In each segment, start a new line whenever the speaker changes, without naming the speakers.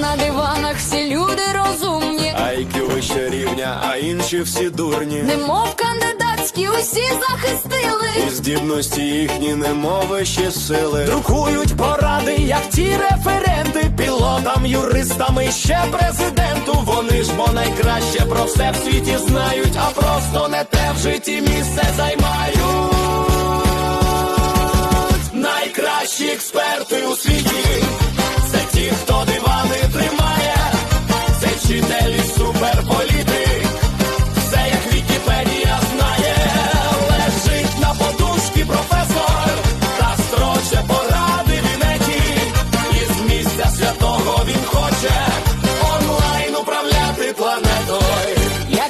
на диванах всі люди розумні,
IQ вище рівня, а інші всі дурні.
немов кандидатські усі захистили.
І здібності їхні немови ще сили. Друкують поради, як ті референти, пілотам, юристам і ще президенту. Вони ж бо найкраще про все в світі знають, а просто не те в житті місце займають. Найкращі експерти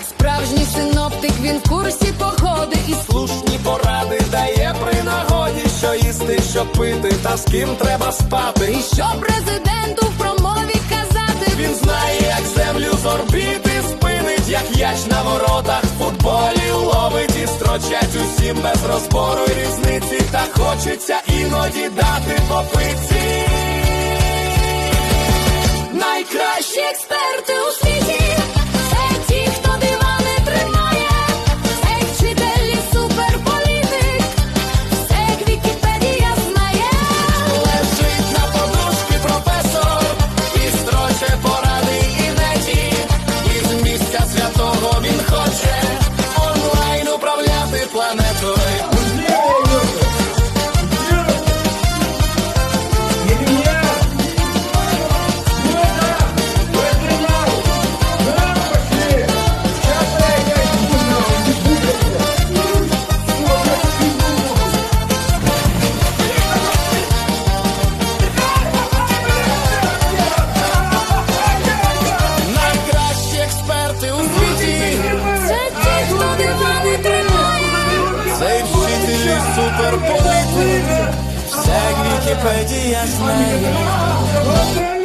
Як
справжній синоптик, він в курсі погоди і
Слушні поради дає при нагоді, що їсти, що пити, та з ким треба спати.
І що президенту в промові казати?
Він знає, як землю з орбіти спинить, як яч на воротах в футболі ловить і строчать усім без розбору й різниці, та хочеться іноді дати попиці.
Найкращі експерти вчителі
вся Вікіпедія знає.